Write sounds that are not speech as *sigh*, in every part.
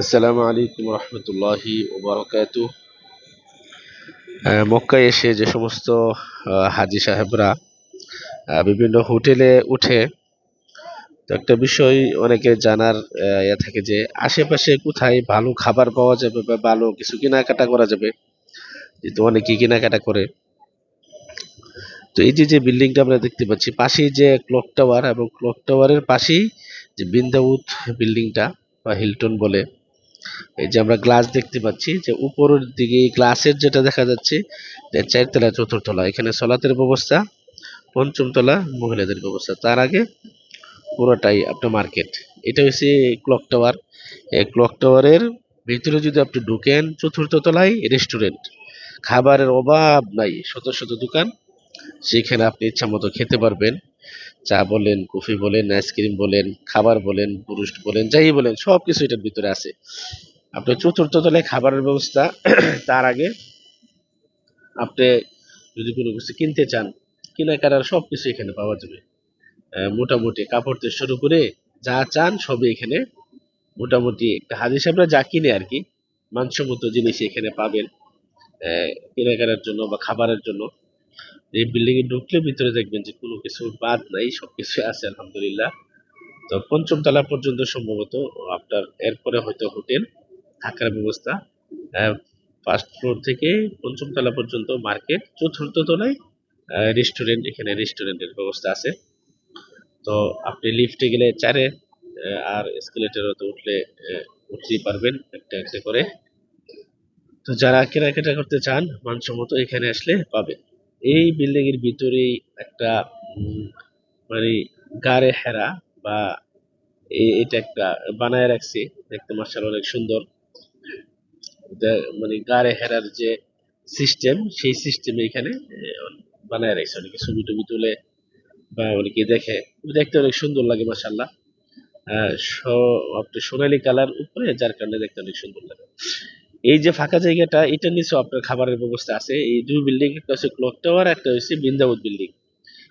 আসসালামু আলাইকুম রহমতুল্লাহি ওবরাকাত মক্কায় এসে যে সমস্ত হাজি সাহেবরা বিভিন্ন হোটেলে উঠে, তো একটা বিষয় অনেকে জানার ইয়ে থাকে যে আশেপাশে কোথায় ভালো খাবার পাওয়া যাবে বা ভালো কিছু কেনাকাটা করা যাবে, যেহেতু অনেকে কেনাকাটা করে। তো এই যে যে বিল্ডিংটা আমরা দেখতে পাচ্ছি, পাশেই যে ক্লক টাওয়ার, এবং ক্লক টাওয়ারের পাশেই যে বৃন্দাউত বিল্ডিংটা বা হিলটন বলে এই যে আমরা গ্লাস দেখতে পাচ্ছি যে উপরের দিকে গ্লাসের যেটা দেখা যাচ্ছে, যে চারতলা, চতুর্থতলা, এখানে সলাতের ব্যবস্থা পঞ্চম তলা মহিলাদের ব্যবস্থা। তার আগে পুরোটাই আপনার মার্কেট এটা হচ্ছে ক্লক টাওয়ার এই ক্লক টাওয়ারের ভিতরে যদি আপনি ঢুকেন চতুর্থ তলায় রেস্টুরেন্ট খাবারের অভাব নাই, শত শত দোকান। সেখানে আপনি ইচ্ছা মতো খেতে পারবেন। চা বলেন, কফি বলেন, আইসক্রিম বলেন, খাবার বলেন পুরুষ বলেন, যাই বলেন সব কিছু এটার ভিতরে আছে। আপনার চতুর্থ তলায় খাবারের ব্যবস্থা, *clears throat* তার আগে আপনি যদি কোনো কিছু কিনতে চান, কেনাকাটার সব কিছু এখানে পাওয়া যাবে। মোটামুটি কাপড় থেকে শুরু করে যা চান সবই এখানে। মোটামুটি একটা হাজি সাহেবরা যা কিনে আর কি মানসম্মত জিনিস এখানে পাবেন কেনাকাটার জন্য বা খাবারের জন্য। এই বিল্ডিং এ ঢুকলে ভিতরে দেখবেন যে কোনো কিছু বাদ নাই সবকিছু আছে, আলহামদুলিল্লাহ। তো পঞ্চম তলা পর্যন্ত সম্ভবত আপনার এরপরে হয়তো হোটেল, থাকার ব্যবস্থা। ফার্স্ট ফ্লোর থেকে পঞ্চম তলা পর্যন্ত মার্কেট, চতুর্থ তলায় রেস্টুরেন্ট এখানে রেস্টুরেন্টের ব্যবস্থা আছে। তো আপনি লিফটে গেলে চারে আর এসকেলেটরে তো উঠলে উঠতেই পারবেন একটা একটা করে। তো যারা কেনাকাটা করতে চান, মানসম্মত এখানে আসলে পাবেন। এই বিল্ডিং এর ভিতরেই একটা মানে গাড়ে হেরা বা এটা একটা বানায় রাখছে। দেখতে মার্শাল অনেক সুন্দর। মানে গাড়ে হেরার যে সিস্টেম, সেই সিস্টেম এখানে বানায় রাখছে। অনেকে ছবি টবি তুলে বা অনেকে দেখে। দেখতে অনেক সুন্দর লাগে মাসাল্লাহ আপনার সোনালী কালার উপরে, যার কারণে দেখতে অনেক সুন্দর লাগে। এই যে ফাঁকা জায়গাটা এটা নিচেও আপনার খাবারের ব্যবস্থা আছে। এই দুই বিল্ডিং একটা হচ্ছে ক্লক টাওয়ার একটা হচ্ছে বৃন্দাবত বিল্ডিং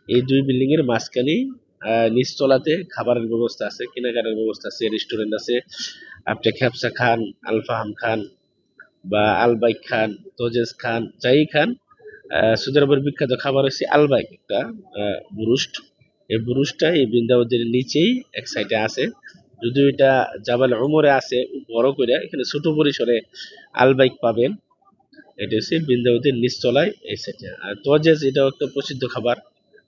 এই দুই বিল্ডিং এর মাঝখানেই আহ, নিচতলাতে খাবারের ব্যবস্থা আছে কেনাকাটার ব্যবস্থা আছে রেস্টুরেন্ট আছে। আপনি খ্যাপসা খান আলফাহাম খান বা আলবাইক খান তোজেস খান যাই খান আহ, সৌদি বিখ্যাত খাবার হচ্ছে আলবাইক একটা বুরুস্ট এই বুরুস্টটা এই বৃন্দাবতের নিচেই এক সাইডে আছে। যদিও এটা জাবাল উমরে আছে, বড় করে এখানে ছোট পরিসরে আলবাইক পাবেন। এটা হচ্ছে বৃন্দাবতের নিচতলায় এই সাইডে আর তজেজ এটাও একটা প্রসিদ্ধ খাবার।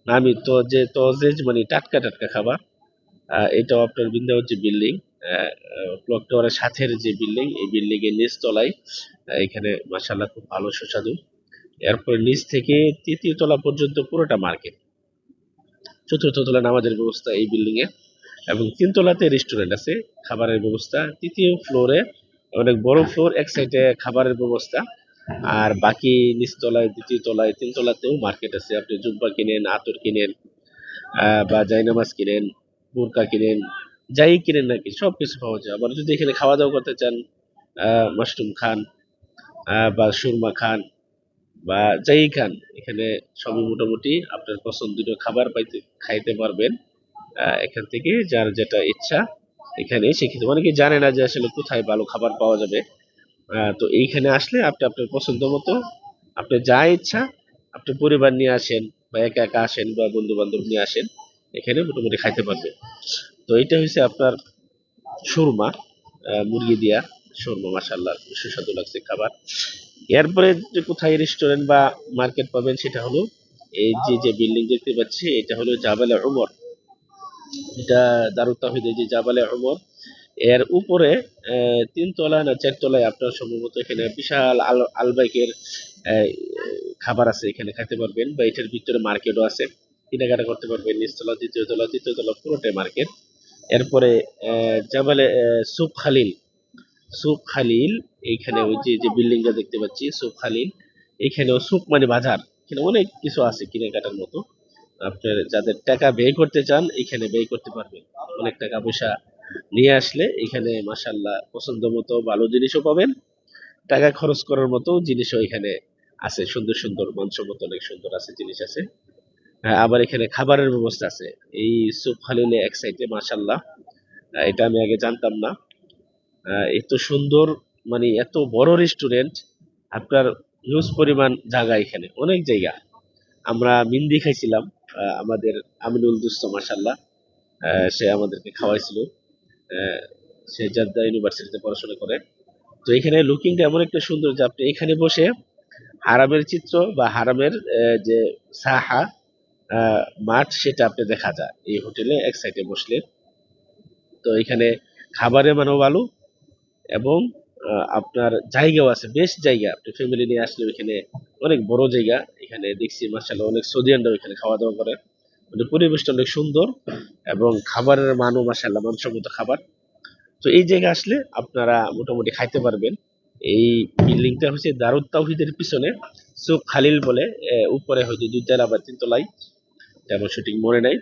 নামি তজে তজেজ মানে টাটকা টাটকা খাবার। এটাও আপনার বৃন্দাবন যে বিল্ডিং ক্লক টাওয়ারের সাথের যে বিল্ডিং, এই বিল্ডিং এর নিচ তলায় এখানে মাসাল্লাহ খুব ভালো সুস্বাদু। এরপরে নিচ থেকে তৃতীয় তলা পর্যন্ত পুরোটা মার্কেট। চতুর্থ তলা নামাজের ব্যবস্থা এই বিল্ডিং এ। এবং তিনতলাতে রেস্টুরেন্ট আছে, খাবারের ব্যবস্থা। তৃতীয় ফ্লোরে অনেক বড় ফ্লোর এক সাইডে খাবারের ব্যবস্থা। আর বাকি নিচতলায় দ্বিতীয় তলায় তিনতলাতেও মার্কেট আছে। আপনি জুব্বা কিনেন, আতর কিনেন বা জাইনামাজ কিনেন, বোরকা কিনেন, যাই কিনেন নাকি সব কিছু পাওয়া যায়। আবার যদি এখানে খাওয়া দাওয়া করতে চান মাশরুম খান বা সুরমা খান, বা যাই খান, এখানে সবই মোটামুটি আপনার পছন্দের খাবার পাইতে খাইতে পারবেন। এখান থেকে যার যেটা ইচ্ছা এখানে শিখিত অনেকে জানে না যে আসলে কোথায় ভালো খাবার পাওয়া যাবে। তো এইখানে আসলে আপনি আপনার পছন্দ মতো আপনি যা ইচ্ছা আপনি পরিবার নিয়ে আসেন বা একা একা আসেন বা বন্ধু বান্ধব নিয়ে আসেন, এখানে মোটামুটি খাইতে পারবেন। তো এটা হচ্ছে আপনার সুরমা মুরগি দিয়া সুরমা মাসাল্লাহ সুস্বাদু লাগছে খাবার। এরপরে যে কোথায় রেস্টুরেন্ট বা মার্কেট পাবেন সেটা হলো, এই যে যে বিল্ডিং দেখতে পাচ্ছি, এটা হলো জাবালে উমর এটা দারুত তাহিদের যে জাবালে উমর এর উপরে আহ, তিন তলায় না চার তলায় আপনার সম্ভবত এখানে বিশাল আল আলবাইকের খাবার আছে এখানে খেতে পারবেন বা এটার ভিতরে মার্কেটও আছে। কেনাকাটা করতে পারবেন নিচতলা দ্বিতীয় তলা তৃতীয় তলা পুরোটাই মার্কেট। এরপরে জাবালে সুপ খালিল সুপ খালিল এইখানে ওই যে যে বিল্ডিংটা দেখতে পাচ্ছি সুপ খালিল এখানেও সুপ মানে বাজার এখানে অনেক কিছু আছে কেনাকাটার মতো। আপনার যাদের টাকা ব্যয় করতে চান এখানে ব্যয় করতে পারবেন। অনেক টাকা পয়সা নিয়ে আসলে এখানে মাসাল্লাহ পছন্দ মতো ভালো জিনিসও পাবেন। টাকা খরচ করার মতো জিনিসও এখানে আছে। সুন্দর সুন্দর মানসম্মত অনেক সুন্দর আছে জিনিস আছে। হ্যাঁ, আবার এখানে খাবারের ব্যবস্থা আছে। এই সুপ খালিলে এক সাইডে মাসাল্লাহ এটা আমি আগে জানতাম না। এত সুন্দর মানে এত বড় রেস্টুরেন্ট আপনার হিউজ পরিমাণ জায়গা এখানে। অনেক জায়গা। আমরা মিন্দি খাইছিলাম। আমাদের আমিনুল দুস্ত মাসাল্লাহ সে আমাদেরকে খাওয়াইছিল। সে জাদ্দা ইউনিভার্সিটিতে পড়াশোনা করে। তো এখানে লুকিংটা এমন একটা সুন্দর যে আপনি এখানে বসে হারামের চিত্র বা হারামের যে সাহা মাঠ সেটা আপনি দেখা যায়। এই হোটেলে এক সাইডে বসলে তো এখানে খাবারের মানও ভালো এবং আপনার জায়গাও আছে, বেশ জায়গা। আপনি ফ্যামিলি নিয়ে আসলে এখানে অনেক বড় জায়গা। এখানে দেখছি মার্শাল্লাহ অনেক সৌদিয়ানরাও এখানে খাওয়া দাওয়া করে। মানে পরিবেশটা অনেক সুন্দর এবং খাবারের মানও মার্শাল্লাহ মানসম্মত খাবার। তো এই জায়গায় আসলে আপনারা মোটামুটি খাইতে পারবেন। এই বিল্ডিংটা হচ্ছে দারুদ তাওহিদের পিছনে, সুখ খালিল বলে উপরে হয়তো দুই দুইতলা বা তিনতলায় তেমন সঠিক মনে নাই।